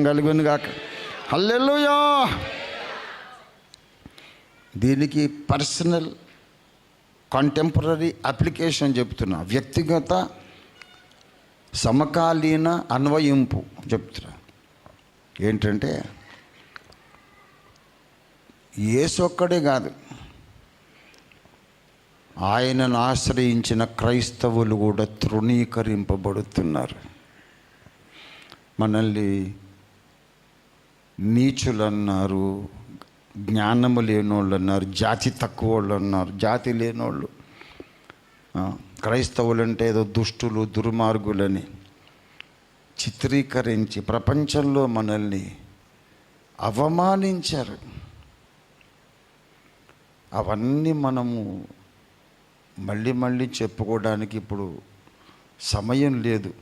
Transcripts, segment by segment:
కలుగును గాక హల్లెలూయా! దీనికి పర్సనల్ కంటెంపరీ అప్లికేషన్ చెప్తున్నా. వ్యక్తిగత సమకాలీన అన్వయింపు చెప్తున్నా. ఏంటంటే ఏసొక్కడే కాదు ఆయనను ఆశ్రయించిన క్రైస్తవులు కూడా తృణీకరింపబడుతున్నారు. మనల్ని నీచులు అన్నారు జ్ఞానము లేనోళ్ళు అన్నారు జాతి తక్కువ వాళ్ళు అన్నారు జాతి లేనోళ్ళు. క్రైస్తవులంటే క్రైస్తవులు అంటే ఏదో దుష్టులు దుర్మార్గులని చిత్రీకరించి ప్రపంచంలో మనల్ని అవమానించారు. అవన్నీ మనము మళ్ళీ మళ్ళీ చెప్పుకోవడానికి ఇప్పుడు సమయం లేదు.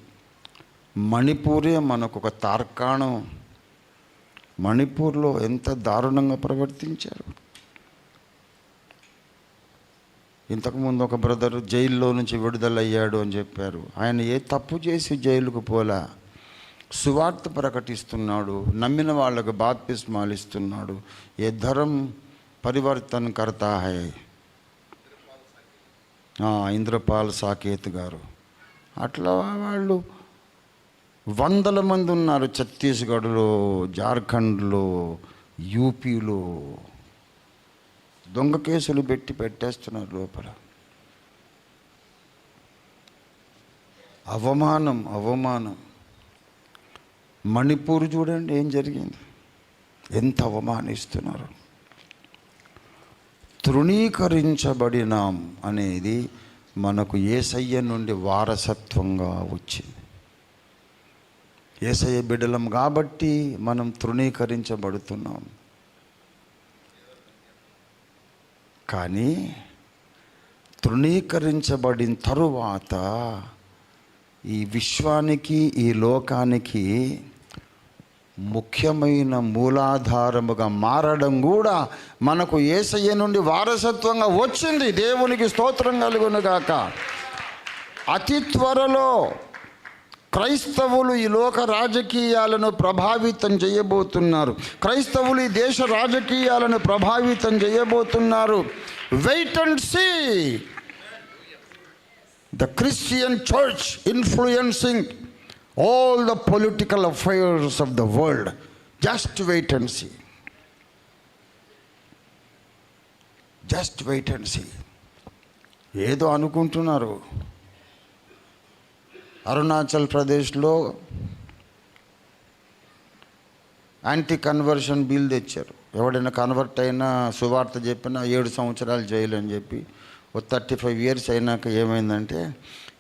మణిపూరే మనకు ఒక తార్కాణం మణిపూర్లో ఎంత దారుణంగా ప్రవర్తించారు? ఇంతకుముందు ఒక బ్రదర్ జైల్లో నుంచి విడుదలయ్యాడు అని చెప్పారు. ఆయన ఏ తప్పు చేసి జైలుకు పోలా? సువార్త ప్రకటిస్తున్నాడు నమ్మిన వాళ్ళకు బాప్తిస్మాలు ఇస్తున్నాడు. ఏ ధరం పరివర్తన్ కర్తా హై ఇంద్రపాల్ సాకేత్ గారు. అట్లా వాళ్ళు వందల మంది ఉన్నారు ఛత్తీస్గఢ్లో జార్ఖండ్లో యూపీలో. దొంగ కేసులు పెట్టి పెట్టేస్తున్నారు లోపల. అవమానం అవమానం. మణిపూర్ చూడండి ఏం జరిగింది. ఎంత అవమానిస్తున్నారు. తృణీకరించబడినాం అనేది మనకు ఏసయ్య నుండి వారసత్వంగా వచ్చింది. ఏసయ్య బిడ్డలం కాబట్టి మనం తృణీకరించబడుతున్నాం. కానీ తృణీకరించబడిన తరువాత ఈ విశ్వానికి ఈ లోకానికి ముఖ్యమైన మూలాధారముగా మారడం కూడా మనకు ఏసయ్య నుండి వారసత్వంగా వచ్చింది. దేవునికి స్తోత్రం కలుగునుగాక అతి త్వరలో క్రైస్తవులు ఈ లోక రాజకీయాలను ప్రభావితం చేయబోతున్నారు. క్రైస్తవులు ఈ దేశ రాజకీయాలను ప్రభావితం చేయబోతున్నారు. Wait and see the Christian church influencing all the political affairs of the world just wait and see just wait and see ఏదో అనుకుంటున్నారు. అరుణాచల్ ప్రదేశ్లో యాంటీ కన్వర్షన్ బిల్ తెచ్చారు. ఎవడైనా కన్వర్ట్ అయినా సువార్త చెప్పినా ఏడు సంవత్సరాలు జైలు అని చెప్పి ఓ థర్టీ ఫైవ్ ఇయర్స్ అయినాక ఏమైందంటే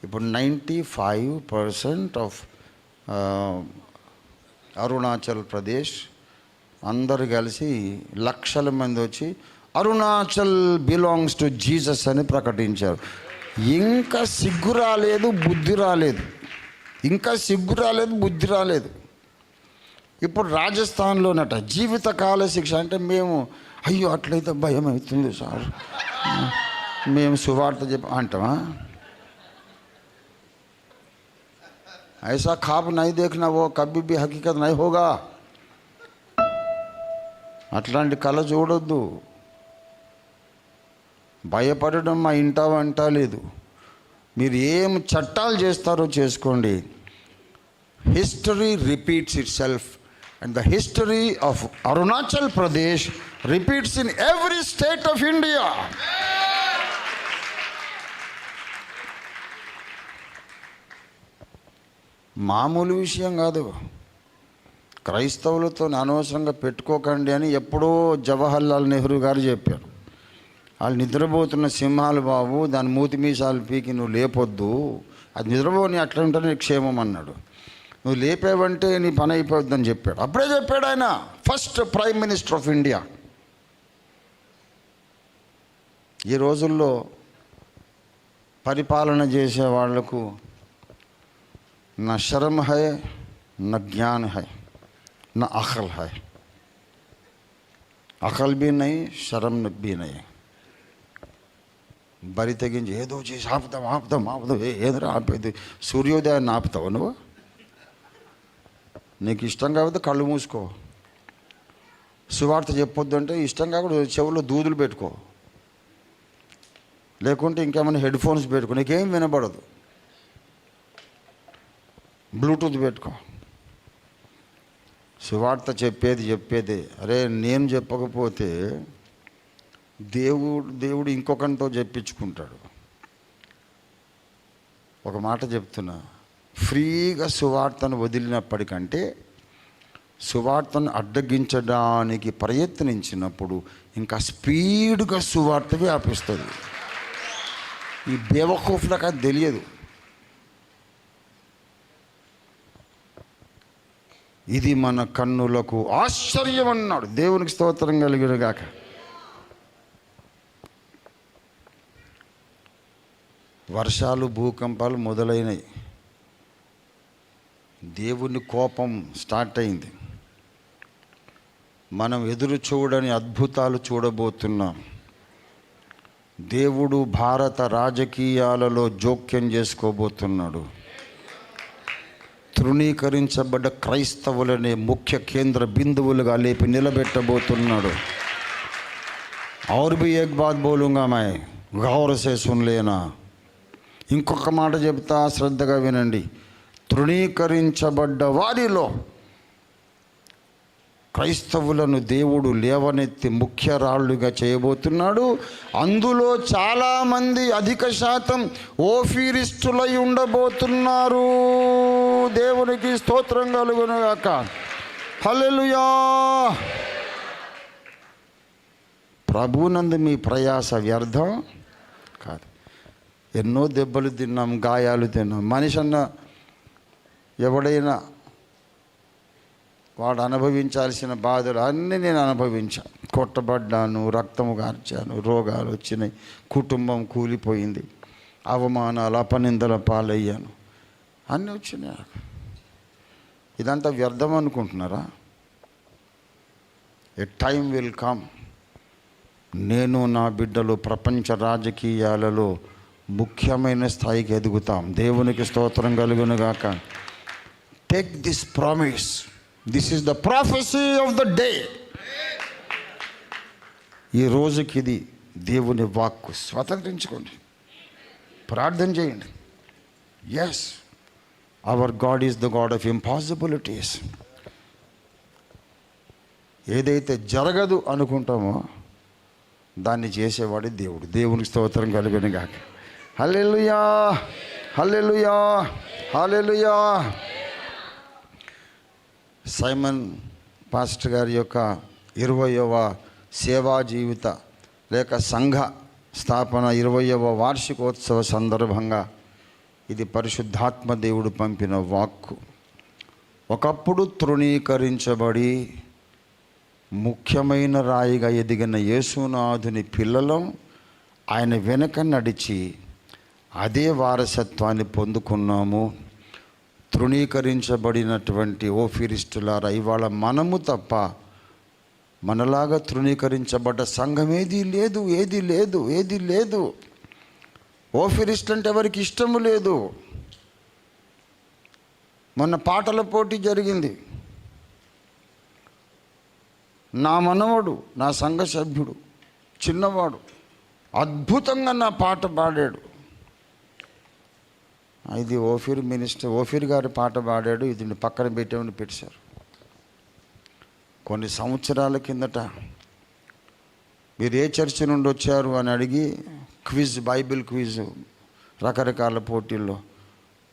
ఇప్పుడు ninety five percent of Arunachal Pradesh అందరు కలిసి లక్షల మంది వచ్చి అరుణాచల్ బిలాంగ్స్ టు జీసస్ అని ప్రకటించారు. ఇంకా సిగ్గు రాలేదు బుద్ధి రాలేదు. ఇంకా సిగ్గు రాలేదు బుద్ధి రాలేదు ఇప్పుడు రాజస్థాన్లోనట జీవితకాల శిక్ష అంటే మేము అయ్యో అట్లయితే భయం అవుతుంది సార్ మేము సువార్త చెప్ప అంటామా ऐसा ख्वाब नहीं देखना वो कभी भी हकीकत नहीं होगा అట్లాంటి కళ చూడొద్దు భయపడడం మా ఇంటా వంట లేదు మీరు ఏం చట్టాలు చేస్తారో చేసుకోండి. History repeats itself and the history of Arunachal Pradesh repeats in every state of India. మామూలు విషయం కాదు. క్రైస్తవులతో అనవసరంగా పెట్టుకోకండి అని ఎప్పుడో జవహర్లాల్ నెహ్రూ గారు చెప్పారు. వాళ్ళు నిద్రపోతున్న సింహాలు బాబు దాని మూతి మీసాలు పీకి నువ్వు లేపొద్దు. అది నిద్రపోని అట్లా ఉంటేనే క్షేమం అన్నాడు. నువ్వు లేపేవంటే నీ పని అని చెప్పాడు. అప్పుడే చెప్పాడు ఆయన first prime minister of India ఈ రోజుల్లో పరిపాలన చేసే వాళ్ళకు నా శరం హై నా జ్ఞాన్ హై నా అఖల్ హై. అఖల్ బీ నై శరం బీ బరి తెగించి ఏదో చేసి ఆపుతాం ఆపుతాం ఆపుతాం ఏ ఏదో ఆపేది సూర్యోదయాన్ని ఆపుతావు నువ్వు? నీకు ఇష్టం కాకపోతే కళ్ళు మూసుకో. సువార్త చెప్పొద్దు అంటే ఇష్టం కాకుండా చెవుల్లో దూదులు పెట్టుకో. లేకుంటే ఇంకేమైనా హెడ్ ఫోన్స్ పెట్టుకో. నీకేం వినబడదు. బ్లూటూత్ పెట్టుకో. సువార్త చెప్పేది చెప్పేది. అరే నేను చెప్పకపోతే దేవుడు దేవుడు ఇంకొకరితో చెప్పించుకుంటాడు. ఒక మాట చెప్తున్నా. ఫ్రీగా సువార్తను వదిలినప్పటికంటే సువార్తను అడ్డగించడానికి ప్రయత్నించినప్పుడు ఇంకా స్పీడ్గా సువార్త వ్యాపిస్తుంది. ఈ బేవకూఫ్లకు అది తెలియదు. ఇది మన కన్నులకు ఆశ్చర్యం అన్నాడు దేవునికి స్తోత్రం కలిగిన వర్షాలు భూకంపాలు మొదలైనవి దేవుని కోపం స్టార్ట్ అయింది మనం ఎదురు చూడని అద్భుతాలు చూడబోతున్నాం దేవుడు భారత రాజకీయాలలో జోక్యం చేసుకోబోతున్నాడు తృణీకరించబడ్డ క్రైస్తవులనే ముఖ్య కేంద్ర బిందువులుగా లేపి నిలబెట్టబోతున్నాడు और भी एक बात बोलूँगा मैं गौर से सुन लेना ఇంకొక మాట చెప్తా శ్రద్ధగా వినండి. తృణీకరించబడ్డ వారిలో క్రైస్తవులను దేవుడు లేవనెత్తి ముఖ్య రాళ్ళుగా చేయబోతున్నాడు. అందులో చాలామంది అధిక శాతం ఓఫీరిస్టులై ఉండబోతున్నారు. దేవునికి స్తోత్రం కలుగునగాక. హలెలుయా ప్రభునందు మీ ప్రయాస వ్యర్థం. ఎన్నో దెబ్బలు తిన్నాం గాయాలు తిన్నాం. మనిషి అన్న ఎవడైనా వాడు అనుభవించాల్సిన బాధలు అన్నీ నేను అనుభవించాను కొట్టబడ్డాను రక్తము గార్చాను రోగాలు వచ్చినాయి కుటుంబం కూలిపోయింది అవమానాలు అపనిందల పాలయ్యాను. అన్నీ వచ్చినాయి ఇదంతా వ్యర్థం అనుకుంటున్నారా? A time will come. నేను నా బిడ్డలు ప్రపంచ రాజకీయాలలో ముఖ్యమైన స్థాయికి ఎదుగుతాం. దేవునికి స్తోత్రం కలుగునుగాక. Take this promise this is the prophecy of the day ఈ రోజుకి ఇది దేవుని వాక్కు స్వతంత్రించుకోండి. ప్రార్థన చేయండి. Yes our God is the God of impossibilities ఏదైతే జరగదు అనుకుంటామో దాన్ని చేసేవాడే దేవుడు. దేవునికి స్తోత్రం కలుగును గాక hallelujah hallelujah hallelujah. Simon pastor గారి యొక్క ఇరవయవ సేవా జీవిత లేక సంఘ స్థాపన ఇరవయవ వార్షికోత్సవ సందర్భంగా ఇది పరిశుద్ధాత్మ దేవుడు పంపిన వాక్కు. ఒకప్పుడు తృణీకరించబడి ముఖ్యమైన రాయిగా ఎదిగిన యేసునాథుని పిల్లలం ఆయన వెనక నడిచి అదే వారసత్వాన్ని పొందుకున్నాము. తృణీకరించబడినటువంటి ఓఫిరిస్టులారా ఇవాళ మనము తప్ప మనలాగా తృణీకరించబడ్డ సంఘం ఏది లేదు ఏది లేదు ఏది లేదు. ఓఫిరిస్ట్ అంటే ఎవరికి ఇష్టము లేదు. మొన్న పాటల పోటీ జరిగింది. నా మనవడు నా సంఘ సభ్యుడు చిన్నవాడు అద్భుతంగా నా పాట పాడాడు. ఇది ఓఫీర్ మినిస్టర్ ఓఫీర్ గారి పాట పాడాడు ఇది పక్కన పెట్టామని పెట్టారు. కొన్ని సంవత్సరాల కిందట మీరు ఏ చర్చి నుండి వచ్చారు అని అడిగి క్విజ్ బైబిల్ క్విజ్ రకరకాల పోటీల్లో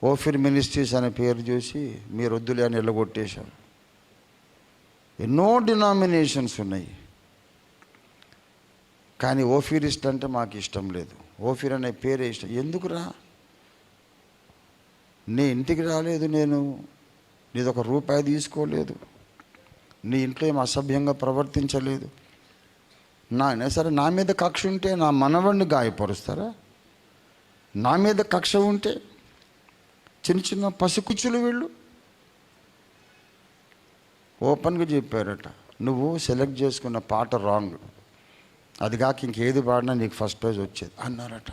ఓఫిర్ మినిస్ట్రీస్ అనే పేరు చూసి మీరు వద్దులే అని ఎల్లగొట్టేశారు. ఎన్నో డినామినేషన్స్ ఉన్నాయి. కానీ ఓఫీరిస్ట్ అంటే మాకు ఇష్టం లేదు. ఓఫీర్ అనే పేరే ఇష్టం. ఎందుకురా? నీ ఇంటికి రాలేదు నేను నీదొక రూపాయి తీసుకోలేదు నీ ఇంట్లో ఏం అసభ్యంగా ప్రవర్తించలేదు. నా సరే నా మీద కక్ష ఉంటే నా మనవడిని గాయపరుస్తారా? నా మీద కక్ష ఉంటే చిన్న చిన్న పసికుచ్చులు వీళ్ళు? ఓపెన్గా చెప్పారట నువ్వు సెలెక్ట్ చేసుకున్న పాట రాంగ్ అది కాక ఇంకేది పాడినా నీకు ఫస్ట్ ప్రైజ్ వచ్చేది అన్నారట.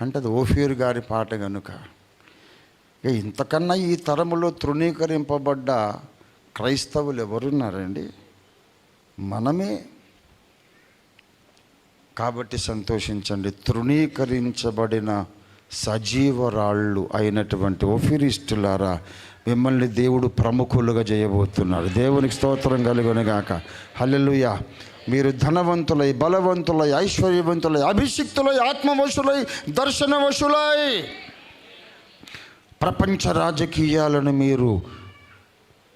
అంటే అది ఓఫియర్ గారి పాట కనుక ఇంతకన్నా ఈ తరములో తృణీకరింపబడ్డ క్రైస్తవులు ఎవరున్నారండి మనమే. కాబట్టి సంతోషించండి. తృణీకరించబడిన సజీవరాళ్ళు అయినటువంటి ఓఫిరిస్టులారా మిమ్మల్ని దేవుడు ప్రముఖులుగా చేయబోతున్నాడు దేవునికి స్తోత్రం కలుగునిగాక. హల్లెలూయా. మీరు ధనవంతులై బలవంతులై ఐశ్వర్యవంతులై అభిషిక్తులై ఆత్మవశులై దర్శనవశులై. ప్రపంచ రాజకీయాలను మీరు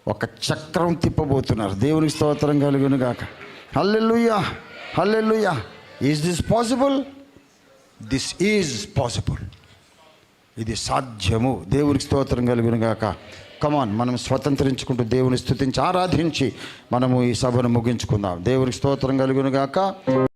ఒక చక్రం తిప్పబోతున్నారు. దేవునికి స్తోత్రం కలుగును గాక. Hallelujah hallelujah. Is this possible this is possible ఇది సాధ్యము. దేవునికి స్తోత్రం కలుగును గాక. కమాన్ మనం స్వతంత్రించుకుంటూ దేవుని స్థుతించి ఆరాధించి మనము ఈ సభను ముగించుకుందాం. దేవునికి స్తోత్రం కలుగును గాక.